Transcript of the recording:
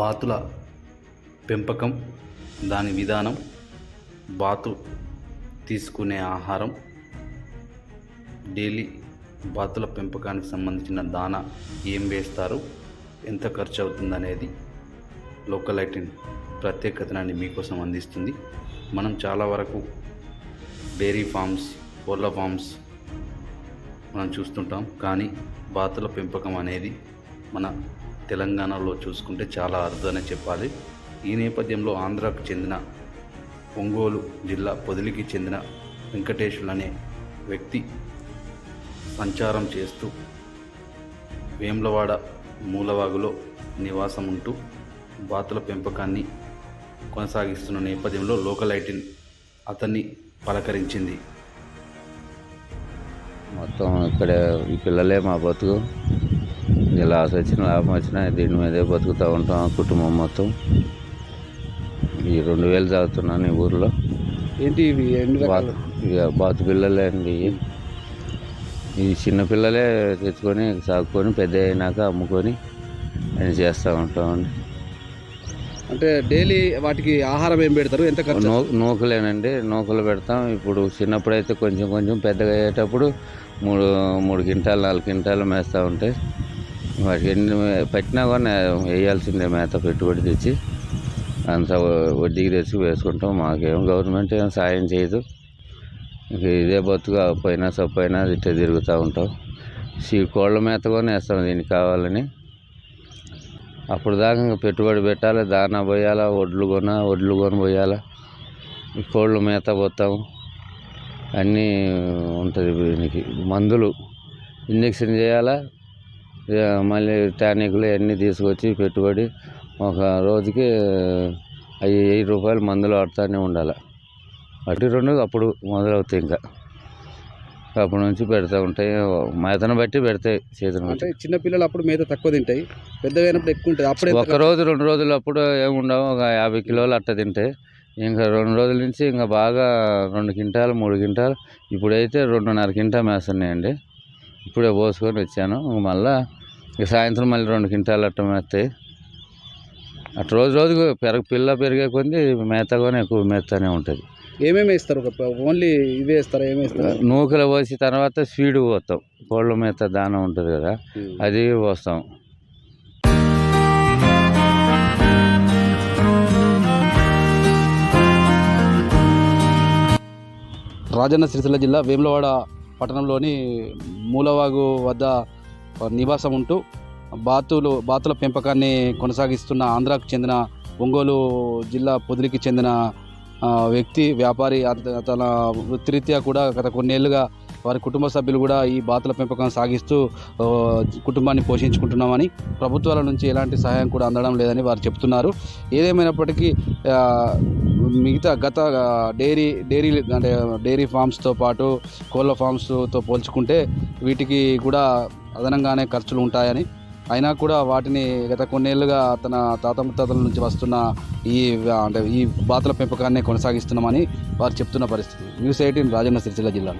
బాతుల పెంపకం దాని విధానం బాతు తీసుకునే ఆహారం డైలీ బాతుల పెంపకానికి సంబంధించిన దానా ఏం వేస్తారు ఎంత ఖర్చు అవుతుంది అనేది లోకల్ ఐటెన్ ప్రత్యేకతనాన్ని మీకోసం అందిస్తుంది. మనం చాలా వరకు డైరీ ఫార్మ్స్ కోళ్ళ ఫామ్స్ మనం చూస్తుంటాం కానీ బాతుల పెంపకం అనేది మన తెలంగాణలో చూసుకుంటే చాలా అరుదనే చెప్పాలి. ఈ నేపథ్యంలో ఆంధ్రాకు చెందిన ఒంగోలు జిల్లా పొదిలికి చెందిన వెంకటేశ్వరులు అనే వ్యక్తి సంచారం చేస్తూ వేములవాడ మూలవాగులో నివాసం ఉంటూ బాతుల పెంపకాన్ని కొనసాగిస్తున్న నేపథ్యంలో లోకల్ ఐటిన్ అతన్ని పలకరించింది. మొత్తం ఇక్కడ ఈ పిల్లలే మా బతుకు. లాస్ వచ్చిన లాభం వచ్చినా దీని మీదే బతుకుతూ ఉంటాం కుటుంబం మొత్తం. ఈ రెండు వేలు చదువుతున్నాను ఈ ఊర్లో. ఏంటి ఇవి? ఎన్ని రకాలు? బాతు ఇక బాతు పిల్లలే అండి. ఈ చిన్న పిల్లలే తెచ్చుకొని సాగుకొని పెద్ద అయినాక అమ్ముకొని అని చేస్తూ ఉంటామండి. అంటే డైలీ వాటికి ఆహారం ఏం పెడతారు? ఎంత ఖర్చు నూ నూకలేనండి. నూకలు పెడతాం. ఇప్పుడు చిన్నప్పుడైతే కొంచెం కొంచెం పెద్దగా అయ్యేటప్పుడు మూడు మూడు క్వింటాలు నాలుగు క్వింటాలు మేస్తూ ఉంటాయి వాటికి ఎన్ని పెట్టినా కూడా వేయాల్సిందే మేత పెట్టుబడి తెచ్చి. అంత వడ్డీకి తెచ్చి వేసుకుంటాం. మాకేం గవర్నమెంట్ ఏం సాయం చేయదు. ఇక ఇదే బతుకు పోయినా సప్పైనా ఇట్లా తిరుగుతూ ఉంటాం. సీ కోళ్ళ మేత కూడా వేస్తాం దీనికి కావాలని. అప్పుడు దాకా ఇంకా పెట్టుబడి పెట్టాలి దానా పోయాలా వడ్లు కొన వడ్లు కొని పోయాలా. కోళ్ళు మేత పోతాము అన్నీ ఉంటుంది దీనికి. మందులు ఇంజక్షన్ చేయాలా మళ్ళీ టానిక్లు అన్నీ తీసుకొచ్చి పెట్టుబడి ఒక రోజుకి అవి వెయ్యి రూపాయలు మందులు వాడుతూనే ఉండాలి. అటు రెండు అప్పుడు మొదలవుతాయి ఇంకా. అప్పటి నుంచి పెడతా ఉంటాయి. మేతను బట్టి పెడతాయి చేతిని బట్టి. అంటే చిన్న పిల్లలు అప్పుడు మేత తక్కువ తింటాయి. పెద్దగైనప్పుడు ఎక్కువ ఉంటుంది. అప్పుడే ఒక రోజు రెండు రోజులు అప్పుడు ఏముండవు ఒక యాభై కిలోలు అట్ట తింటాయి ఇంకా రెండు రోజుల నుంచి ఇంకా బాగా రెండు క్వింటాలు మూడు క్వింటాలు. ఇప్పుడైతే రెండున్నర క్వింటా మేస్తున్నాయండి. ఇప్పుడే పోసుకొని వచ్చాను. మళ్ళా ఇక సాయంత్రం మళ్ళీ రెండు క్వింటాలు అట్ట మేస్తాయి అట్ట రోజు రోజుకు పెరగ పిల్ల పెరిగే కొద్దీ మేత కూడా ఎక్కువ మేస్తూనే ఉంటుంది. ఏమేమి వేస్తారు ఓన్లీ ఇవే వేస్తారా ఏమి వేస్తారు? నూకలు పోసి తర్వాత స్వీడ్ పోతాం. కోళ్ళ మేత దాన ఉంటుంది కదా అది పోస్తాం. రాజన్న సిరిసిల్ల జిల్లా వేములవాడ పట్టణంలోని మూలవాగు వద్ద నివాసం ఉంటూ బాతులు బాతుల పెంపకాన్ని కొనసాగిస్తున్న ఆంధ్రాకు చెందిన ఒంగోలు జిల్లా పొదిలికి చెందిన వ్యక్తి వ్యాపారి తన వృత్తిరీత్యా కూడా గత కొన్నేళ్ళుగా వారి కుటుంబ సభ్యులు కూడా ఈ బాతుల పెంపకం సాగిస్తూ కుటుంబాన్ని పోషించుకుంటున్నామని ప్రభుత్వాల నుంచి ఎలాంటి సహాయం కూడా అందడం లేదని వారు చెప్తున్నారు. ఏదేమైనప్పటికీ మిగతా గత డైరీ డైరీ అంటే డైరీ ఫార్మ్స్తో పాటు కోళ్ళ ఫార్మ్స్తో పోల్చుకుంటే వీటికి కూడా అదనంగానే ఖర్చులు ఉంటాయని. అయినా కూడా వాటిని గత కొన్నేళ్ళుగా తన తాత ముత్తాతల నుంచి వస్తున్న ఈ అంటే ఈ బాతుల పెంపకాన్ని కొనసాగిస్తున్నామని వారు చెప్తున్న పరిస్థితి. న్యూస్ ఎయిటీన్ రాజన్న సిరిసిల్ల జిల్లా